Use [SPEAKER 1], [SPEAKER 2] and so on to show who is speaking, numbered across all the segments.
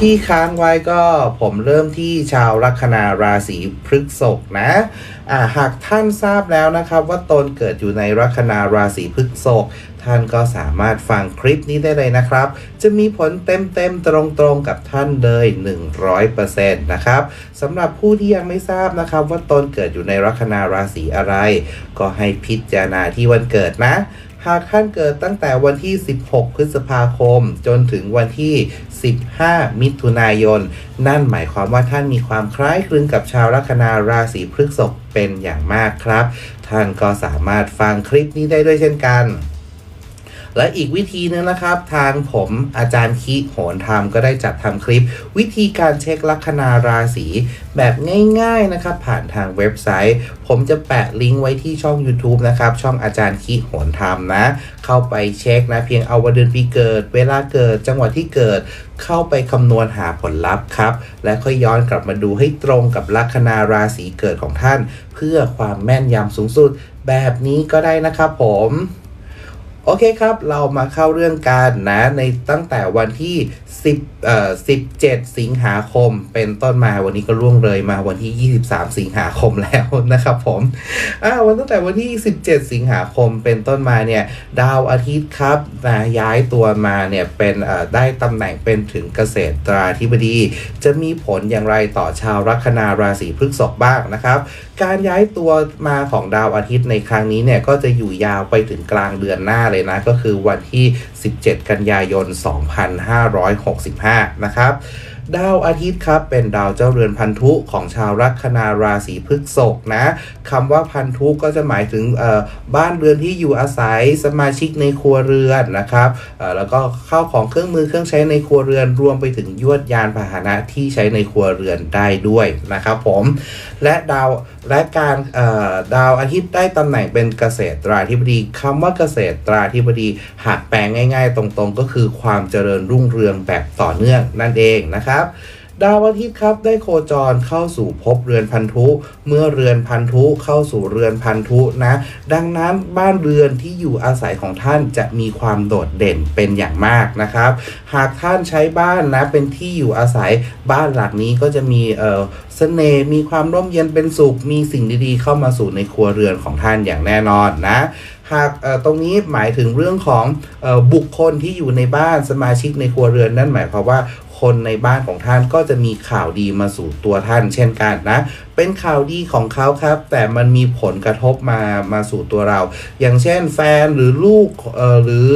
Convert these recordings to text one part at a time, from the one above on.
[SPEAKER 1] ที่ค้างไว้ก็ผมเริ่มที่ชาวลัคนาราศีพฤษภนะอ่าหากท่านทราบแล้วนะครับ ว่าตนเกิดอยู่ในลัคนาราศีพฤษภท่านก็สามารถฟังคลิปนี้ได้เลยนะครับ จะมีผลเต็มๆตรงๆกับท่านเลย 100%นะครับสำหรับผู้ที่ยังไม่ทราบนะครับ ว่าตนเกิดอยู่ในลัคนาราศีอะไร ก็ให้พิจารณาที่วันเกิดนะหากท่านเกิดตั้งแต่วันที่ 16 พฤษภาคม จนถึงวันที่ 15 มิถุนายน นั่นหมายความว่าท่านมีความคล้ายคลึงกับชาวลัคนาราศีพฤษภเป็นอย่างมากครับ ท่านก็สามารถฟังคลิปนี้ได้ด้วยเช่นกัน และอีกวิธีนึงนะครับ ทางผมอาจารย์คิโหนธรรมก็ได้จัดทำคลิป วิธีการเช็คลัคนาราศีแบบง่าย ๆนะครับ ผ่านทางเว็บไซต์ ผมจะแปะลิงก์ไว้ที่ช่อง YouTube นะครับ ช่องอาจารย์คิโหนธรรมนะ เข้าไปเช็คนะ เพียงเอาวันเดือนปีเกิด เวลาเกิดจังหวัดที่เกิดเข้าไปคำนวณหาผลลัพธ์ครับ และค่อยย้อนกลับมาดูให้ตรงกับลัคนาราศีเกิดของท่าน เพื่อความแม่นยำสูงสุด แบบนี้ก็ได้นะครับผม โอเคครับ เรามาเข้าเรื่องการนะในตั้งแต่วันที่ 10เอ่อ17 สิงหาคม เป็นต้นมาวันนี้ก็ล่วงเลยมาวันที่ 23 สิงหาคมแล้วนะครับผมอ่าวันตั้งแต่วันที่ 17 สิงหาคมเป็นต้นมาเนี่ยดาวอาทิตย์ครับนะย้ายตัวมาเนี่ยเป็นเอ่อได้ตำแหน่งเป็นถึงเกษตราธิบดี จะมีผลอย่างไรต่อชาวลัคนาราศีพฤษภบ้างนะครับ การย้ายตัวมาของดาวอาทิตย์ในครั้งนี้เนี่ยก็จะอยู่ยาวไปถึงกลางเดือนหน้าเลยนะ ก็คือวันที่ 17 กันยายน 2565 นะครับ ดาวอาทิตย์ครับ เป็นดาวเจ้าเรือนพันธุของชาวลัคนาราศีพฤษภนะคำว่าพันธุก็จะหมายถึงบ้านเรือนที่อยู่อาศัยสมาชิกในครัวเรือนนะครับแล้วก็เข้าของเครื่องมือเครื่องใช้ในครัวเรือนรวมไปถึงยวดยานพาหนะที่ใช้ในครัวเรือนได้ด้วยนะครับผมและดาวและการดาวอาทิตย์ได้ตำแหน่งเป็นเกษตราธิบดีคำว่าเกษตราธิบดีหากแปลงง่าย ๆ ตรงๆ ก็คือความเจริญรุ่งเรืองแบบต่อเนื่องนั่นเองนะครับดาวอาทิตย์ครับได้โคจรเข้าสู่ภพเรือนพันธุ เมื่อเรือนพันธุเข้าสู่เรือนพันธุนะ ดังนั้นบ้านเรือนที่อยู่อาศัยของท่านจะมีความโดดเด่นเป็นอย่างมากนะครับ หากท่านใช้บ้านนะเป็นที่อยู่อาศัยบ้านหลังนี้ก็จะมีเอ่อเสน่ห์มีความร่มเย็นเป็นสุข มีสิ่งดีๆ เข้ามาสู่ในครัวเรือนของท่านอย่างแน่นอนนะหากตรงนี้หมายถึงเรื่องของอบุคคลที่อยู่ในบ้านสมาชิกในครัวเรือนนั่นหมายความว่า คนในบ้านของท่านก็จะมีข่าวดีมาสู่ตัวท่าน เช่นกันนะเป็นข่าวดีของเขาครับ แต่มันมีผลกระทบมามาสู่ตัวเรา อย่างเช่นแฟนหรือลูกเอ่อหรือ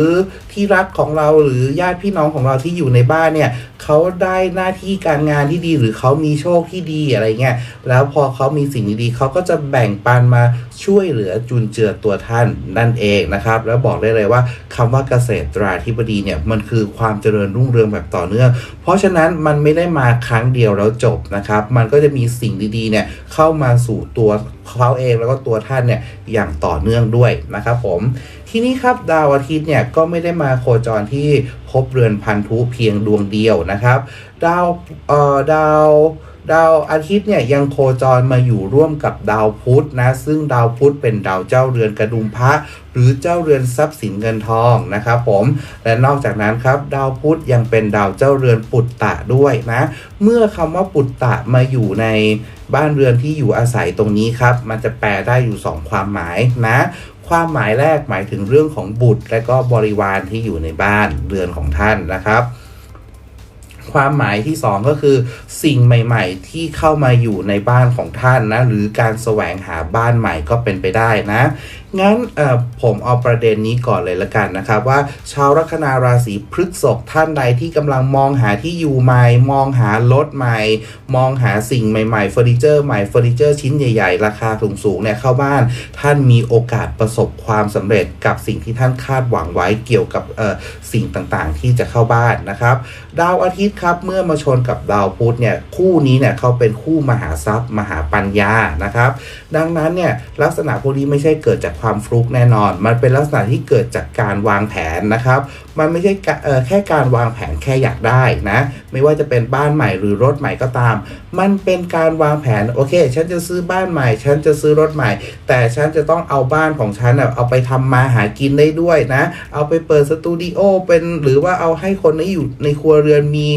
[SPEAKER 1] ที่รักของเราหรือญาติพี่น้องของเราที่อยู่ในบ้านเนี่ยเขาได้หน้าที่การงานที่ดีหรือเขามีโชคที่ดีอะไรเงี้ยแล้วพอเขามีสิ่งดีๆเขาก็จะแบ่งปันมาช่วยเหลือจุนเจือตัวท่านนั่นเองนะครับ แล้วบอกได้เลยว่าคำว่าเกษตราธิบดีเนี่ยมันคือความเจริญรุ่งเรืองแบบต่อเนื่อง เพราะฉะนั้นมันไม่ได้มาครั้งเดียวแล้วจบนะครับ มันก็จะมีสิ่งดีๆเนี่ยเข้ามาสู่ตัวเขาเองแล้วก็ตัวท่านเนี่ยอย่างต่อเนื่องด้วยนะครับผม ทีนี้ครับดาวอาทิตย์เนี่ยก็ไม่ได้มาโคจรที่พบเรือนพันธุเพียงดวงเดียวนะครับ ดาวเอ่อดาวดาวอาทิตย์เนี่ยยังโคจรมาอยู่ร่วมกับดาวพุธนะ ซึ่งดาวพุธเป็นดาวเจ้าเรือนกระดุมพระหรือเจ้าเรือนทรัพย์สินเงินทองนะครับผมและนอกจากนั้นครับดาวพุธยังเป็นดาวเจ้าเรือนปุตตะด้วยนะ เมื่อคำว่าปุตตะมาอยู่ในบ้านเรือนที่อยู่อาศัยตรงนี้ครับ มันจะแปลได้อยู่ 2 ความหมายนะ ความหมายแรกหมายถึงเรื่องของบุตร และก็บริวารที่อยู่ในบ้านเรือนของท่านนะครับ ความหมายที่ 2 ก็คือ สิ่งใหม่ ๆ ที่เข้ามาอยู่ในบ้านของท่านนะ หรือการแสวงหาบ้านใหม่ก็เป็นไปได้นะงั้นเอ่อผมเอาประเด็นนี้ก่อนเลยละกันนะครับ ว่าชาวลัคนาราศีพฤษภท่านใดที่กำลังมองหาที่อยู่ใหม่ มองหารถใหม่ มองหาสิ่งใหม่ๆเฟอร์นิเจอร์ใหม่เฟอร์นิเจอร์ชิ้นใหญ่ๆ ราคาสูงๆเนี่ยเข้าบ้าน ท่านมีโอกาสประสบความสำเร็จกับสิ่งที่ท่านคาดหวังไว้เกี่ยวกับเอ่อสิ่งต่างๆ ที่จะเข้าบ้านนะครับ ดาวอาทิตย์ครับเมื่อมาชนกับดาวพุธเนี่ยคู่นี้เนี่ยเขาเป็นคู่มหาทรัพย์ มหาปัญญานะครับ ดังนั้นเนี่ยลักษณะพวกนี้ไม่ใช่เกิดจากความฟลุกแน่นอน มันเป็นลักษณะที่เกิดจากการวางแผนนะครับ มันไม่ใช่แค่การวางแผนแค่อยากได้นะ ไม่ว่าจะเป็นบ้านใหม่หรือรถใหม่ก็ตาม มันเป็นการวางแผนโอเค ฉันจะซื้อบ้านใหม่ ฉันจะซื้อรถใหม่ แต่ฉันจะต้องเอาบ้านของฉันเอาไปทำมาหากินได้ด้วยนะ เอาไปเปิดสตูดิโอเป็นหรือว่าเอาให้คนที่อยู่ในครัวเรือนมี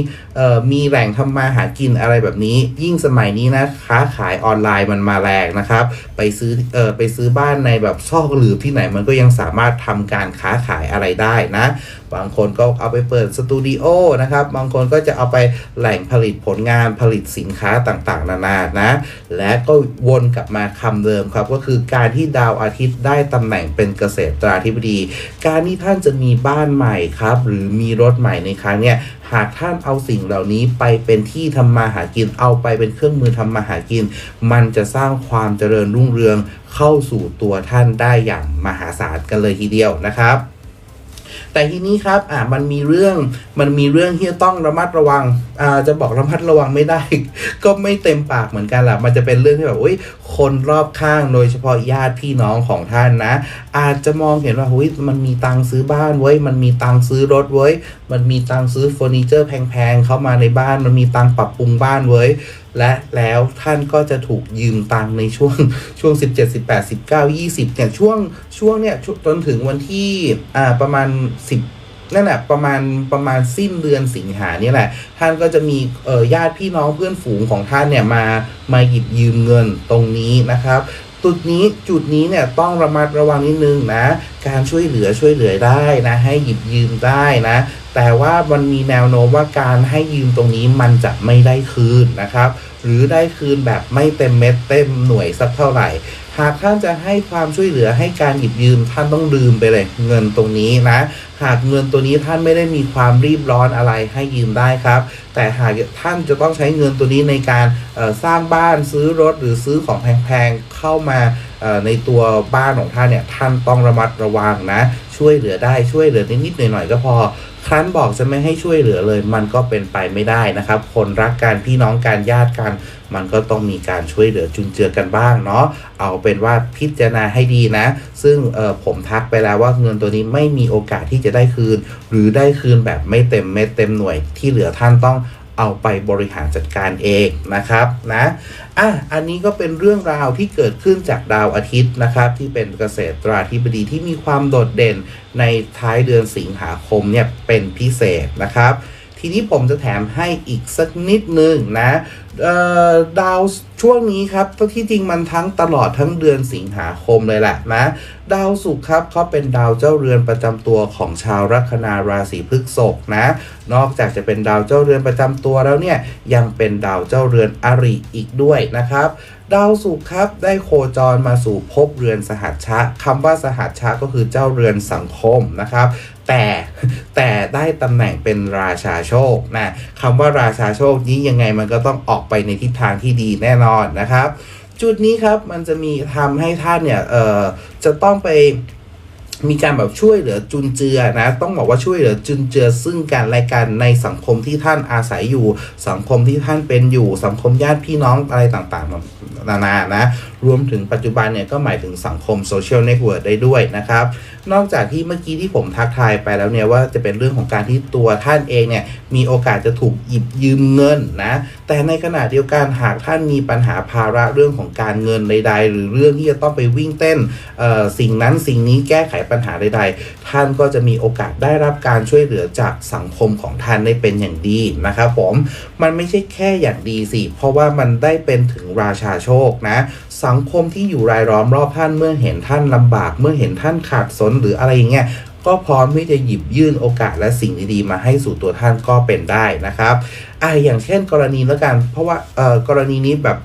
[SPEAKER 1] มีแหล่งทำมาหากินอะไรแบบนี้ ยิ่งสมัยนี้นะค้าขายออนไลน์มันมาแรงนะครับ ไปซื้ออไปซื้อบ้านในแบบซอกหลืบที่ไหนมันก็ยังสามารถทำการค้าขายอะไรได้นะ บางคนก็เอาไปเปิดสตูดิโอนะครับ บางคนก็จะเอาไปแหล่งผลิตผลงานผลิตสินค้าต่างๆ นานานะ และก็วนกลับมาคำเดิมครับ ก็คือการที่ดาวอาทิตย์ได้ตำแหน่งเป็นเกษตราธิบดี การที่ท่านจะมีบ้านใหม่ครับ หรือมีรถใหม่ในครั้งเนี้ย หากท่านเอาสิ่งเหล่านี้ไปเป็นที่ทำมาหากิน เอาไปเป็นเครื่องมือทำมาหากิน มันจะสร้างความเจริญรุ่งเรืองเข้าสู่ตัวท่านได้อย่างมหาศาลกันเลยทีเดียวนะครับแต่ทีนี้ครับ อ่า มันมีเรื่อง มันมีเรื่องที่ต้องระมัดระวัง อ่า จะบอกระมัดระวังไม่ได้ ก็ไม่เต็มปากเหมือนกันแหละมันจะเป็นเรื่องที่แบบ อุ้ย คนรอบข้างโดยเฉพาะญาติพี่น้องของท่านนะ อาจจะมองเห็นว่าอุ้ยมันมีตังซื้อบ้านเว้ยมันมีตังซื้อรถเว้ยมันมีตังซื้อเฟอร์นิเจอร์แพงๆเข้ามาในบ้าน มันมีตังปรับปรุงบ้านเว้ยและแล้วท่านก็จะถูกยืมตังในช่วงช่วง 17 18 19 20เนี่ยช่วงช่วงเนี่ยจนถึงวันที่อ่าประมาณ 10 นั่นแหละประมาณประมาณสิ้นเดือนสิงหาเนี่ยแหละ ท่านก็จะมีเอ่อญาติพี่น้องเพื่อนฝูงของท่านเนี่ยมามาหยิบยืมเงินตรงนี้นะครับจุดนี้จุดนี้เนี่ยต้องระมัดระวังนิดนึงนะ การช่วยเหลือช่วยเหลือได้นะให้หยิบยืมได้นะ แต่ว่ามันมีแนวโน้มว่าการให้ยืมตรงนี้มันจะไม่ได้คืนนะครับ หรือได้คืนแบบไม่เต็มเม็ดเต็มหน่วยสักเท่าไหร่ หากท่านจะให้ความช่วยเหลือให้การหยิบยืมท่านต้องลืมไปเลยเงินตรงนี้นะ หากเงินตัวนี้ท่านไม่ได้มีความรีบร้อนอะไรให้ยืมได้ครับ แต่หากท่านจะต้องใช้เงินตัวนี้ในการสร้างบ้านซื้อรถหรือซื้อของแพงๆเข้ามาในตัวบ้านของท่านเนี่ยท่านต้องระมัดระวังนะ ช่วยเหลือได้ช่วยเหลือนิดๆหน่อยๆก็พอ ครั้นบอกจะไม่ให้ช่วยเหลือเลย มันก็เป็นไปไม่ได้นะครับ คนรักกันพี่น้องกันญาติกัน มันก็ต้องมีการช่วยเหลือจุนเจือกันบ้างเนาะเอาเป็นว่าพิจารณาให้ดีนะ ซึ่งเออผมทักไปแล้วว่าเงินตัวนี้ไม่มีโอกาสที่จะได้คืน หรือได้คืนแบบไม่เต็มเม็ดเต็มหน่วยที่เหลือท่านต้อง เอาไปบริหารจัดการเองนะครับนะอะอันนี้ก็เป็นเรื่องราวที่เกิดขึ้นจากดาวอาทิตย์นะครับ ที่เป็นเกษตราธิบดีที่มีความโดดเด่นในท้ายเดือนสิงหาคมเนี่ยเป็นพิเศษนะครับ ทีนี้ผมจะแถมให้อีกสักนิดนึงนะดาว ช่วงนี้ครับที่จริงมันทั้งตลอดทั้งเดือนสิงหาคมเลยแหละนะ ดาวศุกร์ครับเขาเป็นดาวเจ้าเรือนประจำตัวของชาวลัคนาราศีพฤษภนะ นอกจากจะเป็นดาวเจ้าเรือนประจำตัวแล้วเนี่ยยังเป็นดาวเจ้าเรือนอริอีกด้วยนะครับดาวศุกร์ครับได้โคจรมาสู่ภพเรือนสหัชชะคำว่าสหัชชะก็คือเจ้าเรือนสังคมนะครับ แต่แต่ได้ตำแหน่งเป็นราชาโชคนะคำว่าราชาโชคนี้ยังไงมันก็ต้องออกไปในทิศทางที่ดีแน่นอนนะครับ จุดนี้ครับมันจะมีทำให้ท่านเนี่ยเอ่อจะต้องไป มีการแบบช่วยเหลือจุนเจือนะต้องบอกว่าช่วยเหลือจุนเจือซึ่งกันและกันในสังคมที่ท่านอาศัยอยู่ สังคมที่ท่านเป็นอยู่ สังคมญาติพี่น้องอะไรต่างๆนานานะรวมถึงปัจจุบันเนี่ยก็หมายถึงสังคมโซเชียลเน็ตเวิร์กได้ด้วยนะครับ นอกจากที่เมื่อกี้ที่ผมทักทายไปแล้วเนี่ยว่าจะเป็นเรื่องของการที่ตัวท่านเองเนี่ยมีโอกาสจะถูกหยิบยืมเงินนะแต่ในขณะเดียวกันหากท่านมีปัญหาภาระเรื่องของการเงินใด ๆ หรือเรื่องที่จะต้องไปวิ่งเต้นเออสิ่งนั้นสิ่งนี้แก้ไขปัญหาใดๆ ท่านก็จะมีโอกาสได้รับการช่วยเหลือจากสังคมของท่านได้เป็นอย่างดีนะครับผมมันไม่ใช่แค่อย่างดีสิ เพราะว่ามันได้เป็นถึงราชาโชคนะ สังคมที่อยู่รายล้อมรอบท่านเมื่อเห็นท่านลำบาก เมื่อเห็นท่านขาดสนหรืออะไรอย่างเงี้ยก็พร้อมที่จะหยิบยื่นโอกาสและสิ่งดีๆมาให้สู่ตัวท่านก็เป็นได้นะครับอ่าอย่างเช่นกรณีแล้วกัน เพราะว่าเอ่อกรณีนี้แบบ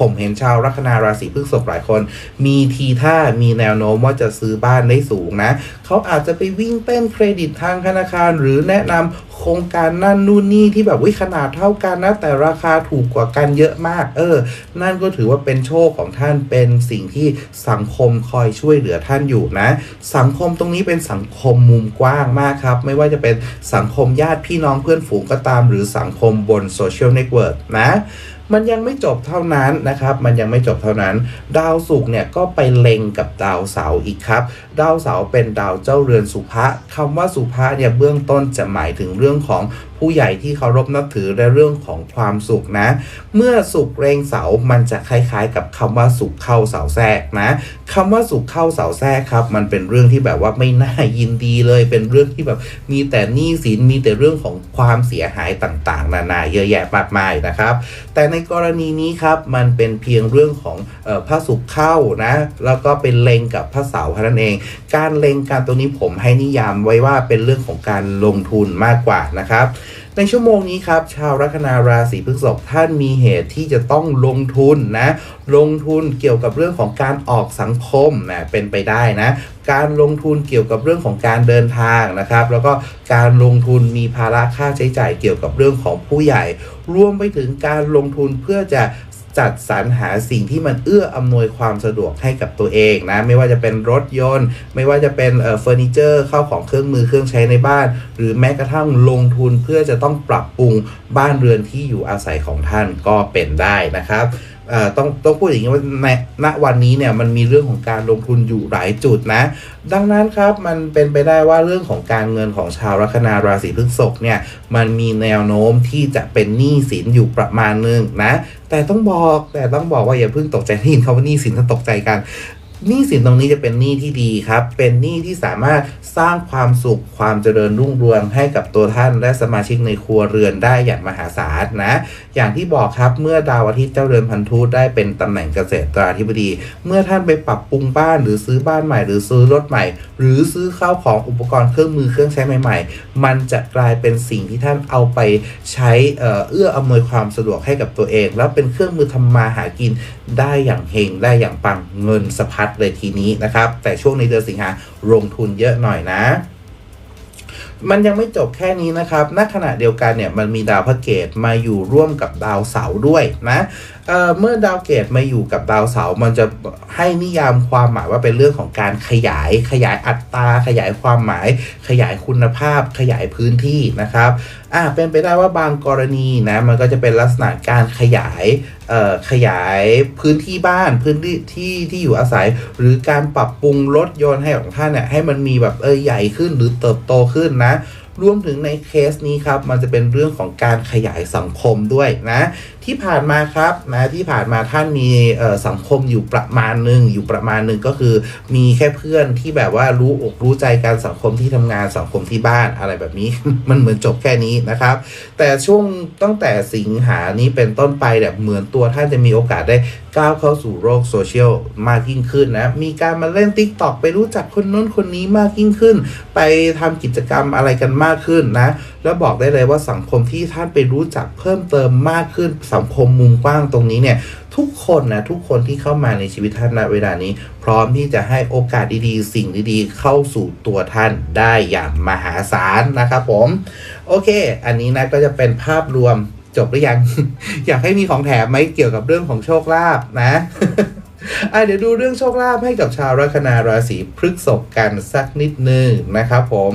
[SPEAKER 1] ผมเห็นชาวลัคนาราศีพฤษภหลายคน มีทีท่ามีแนวโน้มว่าจะซื้อบ้านได้สูงนะ เขาอาจจะไปวิ่งเต้นเครดิตทางธนาคาร หรือแนะนำโครงการนั่นนู่นนี่ที่แบบวิขนาดเท่ากันนะ แต่ราคาถูกกว่ากันเยอะมาก เออ นั่นก็ถือว่าเป็นโชคของท่านเป็นสิ่งที่สังคมคอยช่วยเหลือท่านอยู่นะ สังคมตรงนี้เป็นสังคมมุมกว้างมากครับ ไม่ว่าจะเป็นสังคมญาติพี่น้องเพื่อนฝูงก็ตาม หรือสังคมบนโซเชียลเน็ตเวิร์กนะ มันยังไม่จบเท่านั้นนะครับ มันยังไม่จบเท่านั้น ดาวศุกร์เนี่ยก็ไปเล็งกับดาวเสาร์อีกครับ ดาวเสาร์เป็นดาวเจ้าเรือนสุภะคำว่าสุภะเนี่ยเบื้องต้นจะหมายถึงเรื่องของ ผู้ใหญ่ที่เคารพนับถือและเรื่องของความสุขนะ เมื่อสุขเรงเสา มันจะคล้ายๆ กับคำว่าสุขเข้าเสาแทรกนะคำว่าสุขเข้าเสาแทรกครับ มันเป็นเรื่องที่แบบว่าไม่น่ายินดีเลย เป็นเรื่องที่แบบมีแต่หนี้สินมีแต่เรื่องของความเสียหายต่างๆ นานาเยอะแยะมากมายนะครับ แต่ในกรณีนี้ครับมันเป็นเพียงเรื่องของออพระสุขเข้านะแล้วก็เป็นเลงกับพระเสาร์เท่านั้นเอง การเลงการตัวนี้ผมให้นิยามไว้ว่าเป็นเรื่องของการลงทุนมากกว่านะครับ ในชั่วโมงนี้ครับ ชาวลัคนาราศีพฤษภท่านมีเหตุที่จะต้องลงทุนนะ ลงทุนเกี่ยวกับเรื่องของการออกสังคมนะเป็นไปได้นะ การลงทุนเกี่ยวกับเรื่องของการเดินทางนะครับ แล้วก็การลงทุนมีภาระค่าใช้จ่ายเกี่ยวกับเรื่องของผู้ใหญ่ รวมไปถึงการลงทุนเพื่อจะ จัดสรรหาสิ่งที่มันเอื้ออำนวยความสะดวกให้กับตัวเองนะไม่ว่าจะเป็นรถยนต์ ไม่ว่าจะเป็นเฟอร์นิเจอร์เข้าของเครื่องมือเครื่องใช้ในบ้าน หรือแม้กระทั่งลงทุนเพื่อจะต้องปรับปรุงบ้านเรือนที่อยู่อาศัยของท่านก็เป็นได้นะครับ ต้องต้องพูดอย่างนี้ว่าในณวันนี้เนี่ยมันมีเรื่องของการลงทุนอยู่หลายจุดนะ ดังนั้นครับมันเป็นไปได้ว่าเรื่องของการเงินของชาวลัคนาราศีพฤษภเนี่ยมันมีแนวโน้มที่จะเป็นหนี้สินอยู่ประมาณนึงนะแต่ต้องบอกแต่ต้องบอกว่าอย่าเพิ่งตกใจที่ยินคำว่าหนี้สินถ้าตกใจกัน หนี้สินตรงนี้จะเป็นหนี้ที่ดีครับ เป็นหนี้ที่สามารถสร้างความสุขความเจริญรุ่งเรืองให้กับตัวท่านและสมาชิกในครัวเรือนได้อย่างมหาศาลนะ อย่างที่บอกครับเมื่อดาวอาทิตย์เจ้าเรือนพันธุได้เป็นตำแหน่งเกษตราธิบดี เมื่อท่านไปปรับปรุงบ้านหรือซื้อบ้านใหม่ หรือซื้อรถใหม่ หรือซื้อข้าวของอุปกรณ์เครื่องมือเครื่องใช้ใหม่ ๆ มันจะกลายเป็นสิ่งที่ท่านเอาไปใช้เอ่อเอื้ออำนวยความสะดวกให้กับตัวเอง แล้วเป็นเครื่องมือทำมาหากินได้อย่างเฮงได้อย่างปังเงินสะพัดเลยทีนี้นะครับ แต่ช่วงในเดือนสิงหาลงทุนเยอะหน่อยนะมันยังไม่จบแค่นี้นะครับ ณ ขณะเดียวกันเนี่ย มันมีดาวพระเกตมาอยู่ร่วมกับดาวเสาร์ด้วยนะเเมื่อดาวเกตมาอยู่กับดาวเสาร์มันจะให้นิยามความหมายว่าเป็นเรื่องของการขยายขยายอัตราขยายความหมาย ขยายคุณภาพ ขยายพื้นที่นะครับอ่าเป็นไปได้ว่าบางกรณีนะมันก็จะเป็นลักษณะการขยายขยายพื้นที่บ้านพื้นที่ที่ที่อยู่อาศัย หรือการปรับปรุงรถยนต์ให้ของท่านเนี่ยให้มันมีแบบเออใหญ่ขึ้นหรือเติบโตขึ้นนะรวมถึงในเคสนี้ครับ มันจะเป็นเรื่องของการขยายสังคมด้วยนะ ที่ผ่านมาครับนะที่ผ่านมาท่านมีสังคมอยู่ประมาณหนึ่งอยู่ประมาณหนึ่งก็คือ มีแค่เพื่อนที่แบบว่ารู้อกรู้ใจการสังคมที่ทำงานสังคมที่บ้านอะไรแบบนี้ มันเหมือนจบแค่นี้นะครับ แต่ช่วงตั้งแต่สิงหานี้เป็นต้นไปแบบเหมือนตัวท่านจะมีโอกาสได้ก้าวเข้าสู่โลกโซเชียลมากยิ่งขึ้นนะ มีการมาเล่น t ิ k t o k ไปรู้จักคนนู้นคนนี้มากยิ่งขึ้น ไปทำกิจกรรมอะไรกันมากขึ้นนะแล้วบอกได้เลยว่าสังคมที่ท่านไปรู้จักเพิ่มเติมมากขึ้นสังคมมุมกว้างตรงนี้เนี่ยทุกคนนะทุกคนที่เข้ามาในชีวิตท่านณเวลานี้ พร้อมที่จะให้โอกาสดีๆ สิ่งดีๆ เข้าสู่ตัวท่านได้อย่างมหาศาลนะครับผม โอเค อันนี้นะก็จะเป็นภาพรวมจบหรือยัง อยากให้มีของแถมไหมเกี่ยวกับเรื่องของโชคลาภนะอะเดี๋ยวดูเรื่องโชคลาภให้กับชาวลัคนาราศีพฤษภกันสักนิดนึงนะครับผม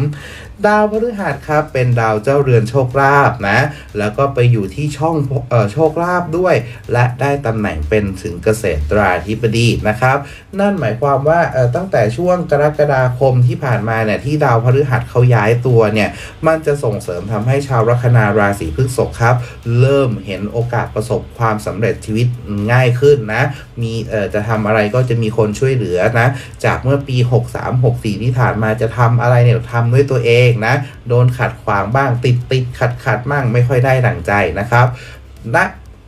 [SPEAKER 1] ดาวพฤหัสครับเป็นดาวเจ้าเรือนโชคลาภนะ แล้วก็ไปอยู่ที่ช่องออโชคลาภด้วย และได้ตำแหน่งเป็นถึงเกษตราธิบดีนะครับ นั่นหมายความว่าตั้งแต่ช่วงกรกฎาคมที่ผ่านมาเนี่ยที่ดาวพฤหัสเขาย้ายตัวเนี่ยมันจะส่งเสริมทำให้ชาวลัคนาราศีพฤษภครับ เริ่มเห็นโอกาสประสบความสำเร็จชีวิตง่ายขึ้นนะ มีเอ่อจะทำอะไรก็จะมีคนช่วยเหลือนะ จากเมื่อปี 63 64 ที่ผ่านมาจะทำอะไรเนี่ยทำด้วยตัวเองนะ โดนขัดขวางบ้างติดติดขัดขัดบ้างไม่ค่อยได้ดั่งใจนะครับณ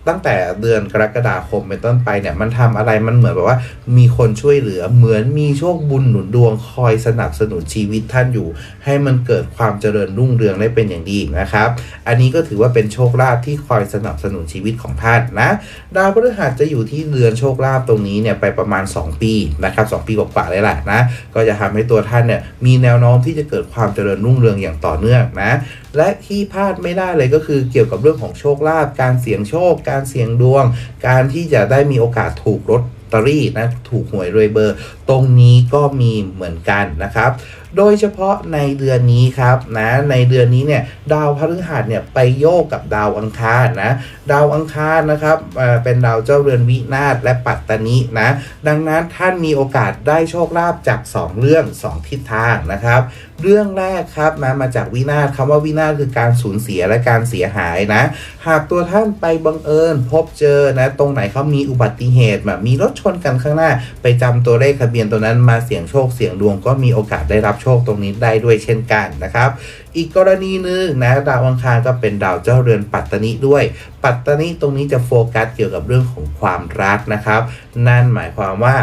[SPEAKER 1] ตั้งแต่เดือนกรกฎาคมเป็นต้นไปเนี่ยมันทำอะไรมันเหมือนแบบว่า มีคนช่วยเหลือเหมือนมีโชคบุญหนุนดวงคอยสนับสนุนชีวิตท่านอยู่ ให้มันเกิดความเจริญรุ่งเรืองได้เป็นอย่างดีนะครับ อันนี้ก็ถือว่าเป็นโชคลาภที่คอยสนับสนุนชีวิตของท่านนะดาวพฤหัสจะอยู่ที่เรือนโชคลาภตรงนี้เนี่ยไปประมาณ 2 ปีนะครับ2ปีกว่าๆเลยแหละนะก็จะทำให้ตัวท่านเนี่ยมีแนวโน้มที่จะเกิดความเจริญรุ่งเรืองอย่างต่อเนื่องนะและที่พลาดไม่ได้เลยก็คือเกี่ยวกับเรื่องของโชคลาภการเสี่ยงโชคการการเสี่ยงดวง การที่จะได้มีโอกาสถูกลอตเตอรี่นะถูกหวยรวยเบอร์ ตรงนี้ก็มีเหมือนกันนะครับโดยเฉพาะในเดือนนี้ครับนะในเดือนนี้เนี่ยดาวพฤหัสเนี่ยไปโยกกับดาวอังคารนะดาวอังคารนะครับเป็นดาวเจ้าเรือนวินาศและปัตตานินะดังนั้นท่านมีโอกาสได้โชคลาภจาก 2 เรื่อง 2 ทิศทางนะครับ เรื่องแรกครับนะมาจากวินาศคำว่าวินาศคือการสูญเสียและการเสียหายนะหากตัวท่านไปบังเอิญพบเจอนะตรงไหนเขามีอุบัติเหตุแบบมีรถชนกันข้างหน้า ไปจำตัวเลขทะเบียนตัวนั้นมาเสี่ยงโชคเสี่ยงดวงก็มีโอกาสได้รับโชคตรงนี้ได้ด้วยเช่นกันนะครับ อีกกรณีหนึ่งนะดาวอังคารก็เป็นดาวเจ้าเรือนปัตตนิด้วย ปัตตนิตรงนี้จะโฟกัสเกี่ยวกับเรื่องของความรักนะครับ นั่นหมายความว่า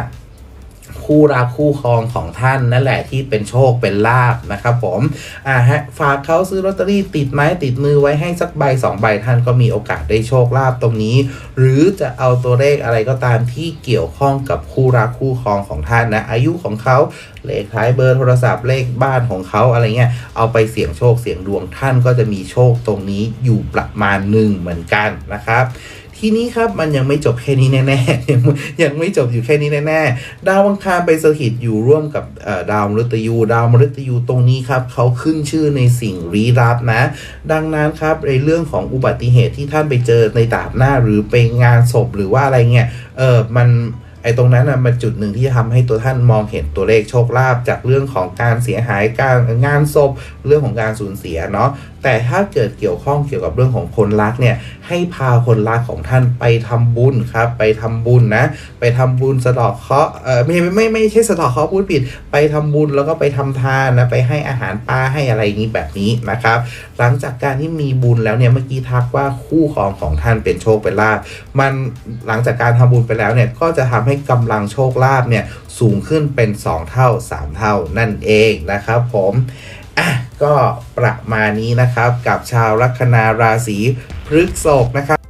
[SPEAKER 1] คู่รักคู่ครองของท่านนั่นแหละที่เป็นโชคเป็นลาบนะครับผมอ่าฮะฝากเขาซื้อลอตเตอรี่ติดไม้ติดมือไว้ให้สักใบสองใบท่านก็มีโอกาสได้โชคลาภตรงนี้ หรือจะเอาตัวเลขอะไรก็ตามที่เกี่ยวข้องกับคู่รักคู่ครองของท่านนะอายุของเขาเลขท้ายเบอร์โทรศัพท์เลขบ้านของเขาอะไรเงี้ยเอาไปเสี่ยงโชคเสี่ยงดวงท่านก็จะมีโชคตรงนี้อยู่ประมาณหนึ่งเหมือนกันนะครับ ทีนี้ครับมันยังไม่จบแค่นี้แน่ๆยังไม่จบอยู่แค่นี้แน่ๆดาวอังคารไปสถิตอยู่ร่วมกับดาวมฤตยูดาวมฤตยูตรงนี้ครับเขาขึ้นชื่อในสิ่งลี้ลับนะ ดังนั้นครับในเรื่องของอุบัติเหตุที่ท่านไปเจอในตาบหน้าหรือไปงานศพหรือว่าอะไรเงี้ยเออมันไอ้ตรงนั้นอะมันจุดหนึ่งที่จะทำให้ตัวท่านมองเห็นตัวเลขโชคลาภจากเรื่องของการเสียหายการงานศพเรื่องของการสูญเสียเนาะ แต่ถ้าเกิดเกี่ยวข้องเกี่ยวกับเรื่องของคนรักเนี่ยให้พาคนรักของท่านไปทำบุญครับ ไปทำบุญนะ ไปทำบุญสะดอกเคาะเออไม่ไม่ไม่ไม่ใช่สะดอกเคาะพูดผิด ไปทำบุญแล้วก็ไปทำทานนะไปให้อาหารปลาให้อะไรนี้แบบนี้นะครับ หลังจากการที่มีบุญแล้วเนี่ยเมื่อกี้ทักว่าคู่ครองของท่านเป็นโชคเป็นลาภมันหลังจากการทำบุญไปแล้วเนี่ยก็จะทำให้กำลังโชคลาภเนี่ยสูงขึ้นเป็น 2 เท่า 3 เท่านั่นเองนะครับผม อะก็ประมาณนี้นะครับกับชาวลัคนาราศีพฤษภนะครับ